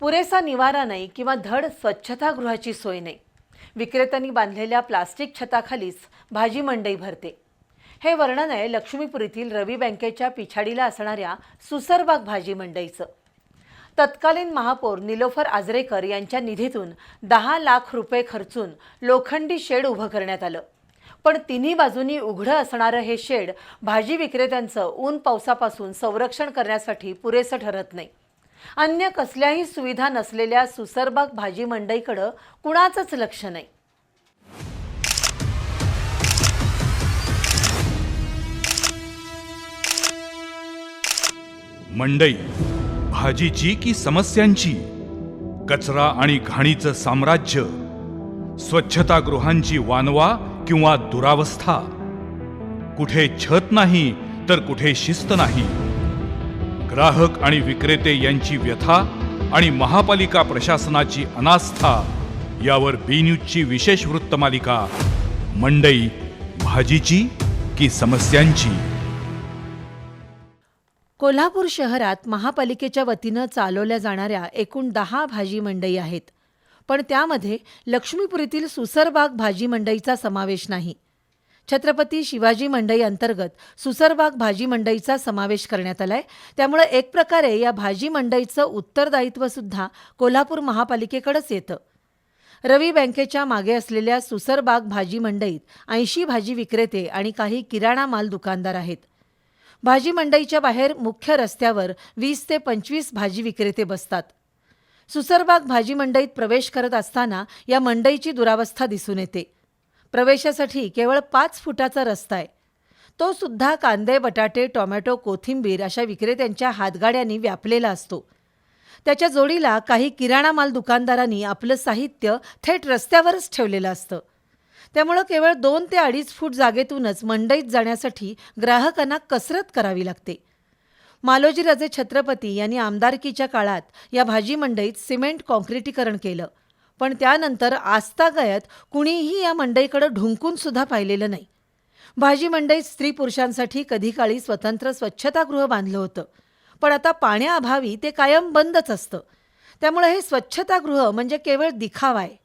पुरेसा निवारा नाही किंवा धड स्वच्छतागृहाची सोय नाही. विक्रेत्यांनी बांधलेल्या प्लास्टिक छताखालीच भाजी मंडई भरते. हे वर्णन आहे लक्ष्मीपुरीतील रवी बँकेच्या पिछाडीला असणाऱ्या सुसरबाग भाजी मंडईचं. तत्कालीन महापौर निलोफर आजरेकर यांच्या निधीतून दहा लाख रुपये खर्चून लोखंडी शेड उभं करण्यात आलं. पण तिन्ही बाजूनी उघडं असणारं हे शेड भाजी विक्रेत्यांचं ऊन पावसापासून संरक्षण करण्यासाठी पुरेसं ठरत नाही. अन्य कसल्याही सुविधा नसलेल्या सुसरबाग भाजी मंडईकडं कुणाचंच लक्ष नाही. मंडई भाजीची की समस्यांची? कचरा आणि घाणीचं साम्राज्य स्वच्छतागृहांची वानवा किंवा दुरावस्था? कुठे छत नाही तर कुठे शिस्त नाही. ग्राहक आणि विक्रेते यांची व्यथा आणि महापालिका प्रशासनाची अनास्था यावर बी न्यूजची विशेष वृत्तमालिका मंडई भाजीची की समस्यांची? कोल्हापूर शहरात महापालिकेच्या वतीनं चालवल्या जाणाऱ्या एकूण दहा भाजी मंडई आहेत. पण त्यामध्ये लक्ष्मीपुरीतील सुसरबाग भाजी मंडईचा समावेश नाही. छत्रपती शिवाजी मंडई अंतर्गत सुसरबाग भाजी मंडईचा समावेश करण्यात आलाय. त्यामुळे एक प्रकारे या भाजी मंडईचं उत्तरदायित्व सुद्धा कोल्हापूर महापालिकेकडेच येतं. रवी बँकेच्या मागे असलेल्या सुसरबाग भाजी मंडईत ऐंशी भाजी विक्रेते आणि काही किराणा माल दुकानदार आहेत. भाजी मंडईच्या बाहेर मुख्य रस्त्यावर वीस ते पंचवीस भाजी विक्रेते बसतात. सुसरबाग भाजी मंडईत प्रवेश करत असताना या मंडईची दुरावस्था दिसून येते. प्रवेशासाठी केवळ पाच फुटाचा रस्ता आहे. तो सुद्धा कांदे बटाटे टोमॅटो कोथिंबीर अशा विक्रेत्यांच्या हातगाड्यांनी व्यापलेला असतो. त्याच्या जोडीला काही किराणा माल दुकानदारांनी आपलं साहित्य थेट रस्त्यावरच ठेवलेलं असतं. त्यामुळं केवळ दोन ते अडीच फूट जागेतूनच मंडईत जाण्यासाठी ग्राहकांना कसरत करावी लागते. मालोजीराजे छत्रपती यांनी आमदारकीच्या काळात या भाजी मंडईत सिमेंट कॉन्क्रिटीकरण केलं. पण त्यानंतर आस्तागयत कुणीही या मंडईकडं ढुंकून सुद्धा पाहिलेलं नाही. भाजी मंडईत स्त्री पुरुषांसाठी कधी काळी स्वतंत्र स्वच्छतागृह बांधलं होतं. पण आता पाण्याअभावी ते कायम बंदच असतं. त्यामुळे हे स्वच्छतागृह म्हणजे केवळ दिखावा आहे.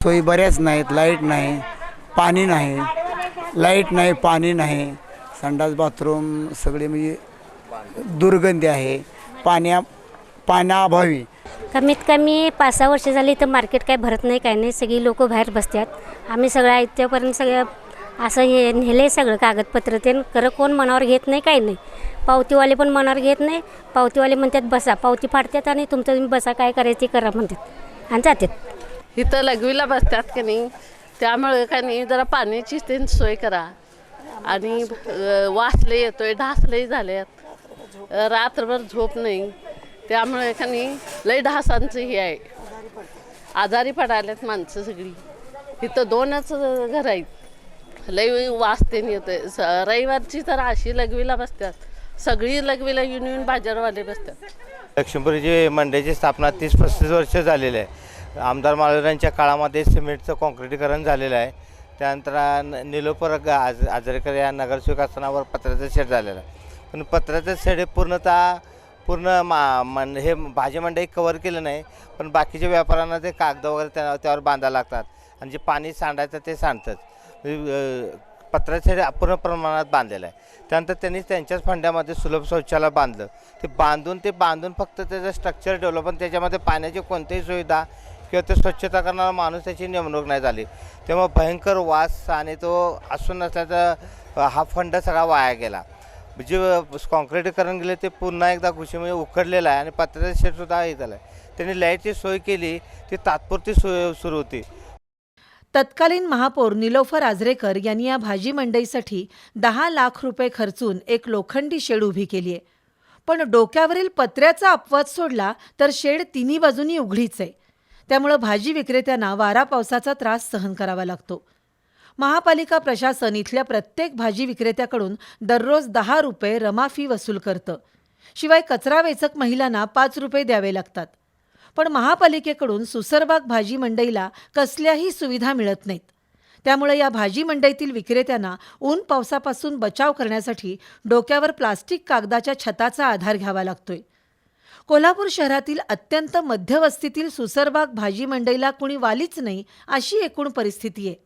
सोयी बऱ्याच नाहीत लाइट नाही पाणी नाही लाइट नाही पाणी नाही. संडास बाथरूम सगळे म्हणजे दुर्गंधी आहे. पाण्या पाण्याअभावी. कमीत कमी पाच सहा वर्ष झाली तर मार्केट काय भरत नाही काय नाही. सगळी लोक बाहेर बसतात. आम्ही सगळं इथपर्यंत सगळं असं हे नेले सगळं कागदपत्र ते खरं कोण मनावर घेत नाही काही नाही. पावतीवाले पण मनावर घेत नाही. पावतीवाले म्हणतात बसा पावती फाडतात आणि तुमचं तुम्ही बसा काय करायचं ते करा म्हणतात. आणि जातात. इथं लघवीला बसतात की नाही त्यामुळे का नाही जरा पाण्याची ते सोय करा. आणि वासले येतोय ढासले झाल्यात रात्रभर झोप नाही. त्यामुळे का नाही लय ढासांचं हे आहे. आजारी पडायल्यात माणसं सगळी. इथं दोनच घर आहेत. लय वाचते येते स रविवारची तर अशी लघवीला बसतात. सगळी लघवीला येऊन येऊन बाजारवाले बसतात. लक्ष्मीपुरीची मंडईची स्थापना तीस पस्तीस वर्ष झालेली आहे. आमदार मालवरांच्या काळामध्ये सिमेंटचं कॉन्क्रिटीकरण झालेलं आहे. त्यानंतर न- निलोपर ग- आज आजरेकर या नगरसेवक असतानावर पत्र्याचं शेड झालेलं आहे. पण पत्र्याचं शेड पूर्णतः पूर्ण मा मन हे भाजी मंडई कवर केलं नाही पण बाकीच्या व्यापाऱ्यांना ते कागद वगैरे त्या त्यावर बांधायला लागतात. आणि जे पाणी सांडायचं ते सांडतात. म्हणजे, अपूर्ण प्रमाणात बांधलेलं आहे. त्यानंतर त्यांनी त्यांच्याच फंड्यामध्ये सुलभ शौचालय बांधलं. ते बांधून ते बांधून फक्त त्याचं स्ट्रक्चर ठेवलं पण त्याच्यामध्ये पाण्याची कोणतीही सुविधा किंवा ते स्वच्छता करणारा माणूस त्याची नेमणूक नाही झाली. तेव्हा भयंकर वास आणि तो असून नसल्याचा हा फंड सगळा वाया गेला. जे कॉन्क्रिटीकरण गेले ते पुन्हा एकदा घुशीमध्ये उकडलेलं आहे आणि पत्र्याचा शेडसुद्धा हे झालं आहे त्यांनी लाईटची सोय केली ती तात्पुरती सोय सुरू होती. तत्कालीन महापौर निलोफर आजरेकर यांनी या भाजी मंडईसाठी दहा लाख रुपये खर्चून एक लोखंडी शेड उभी केली आहे. पण डोक्यावरील पत्र्याचा अपवाद सोडला तर शेड तिन्ही बाजूनी उघडीच आहे. त्यामुळं भाजी विक्रेत्यांना वारा पावसाचा त्रास सहन करावा लागतो. महापालिका प्रशासन इथल्या प्रत्येक भाजी विक्रेत्याकडून दररोज दहा रुपये रमा फी वसूल करतं. शिवाय कचरा वेचक महिलांना पाच रुपये द्यावे लागतात. पण महापालिकेकडून सुसरबाग भाजी मंडईला कसल्याही सुविधा मिळत नाहीत. त्यामुळे या भाजी मंडईतील विक्रेत्यांना ऊन पावसापासून बचाव करण्यासाठी डोक्यावर प्लास्टिक कागदाच्या छताचा आधार घ्यावा लागतोय. कोल्हापूर शहरातील अत्यंत मध्यवस्तीतील सुसरबाग भाजी मंडईला कुणी वालीच नाही अशी एकूण परिस्थिती आहे.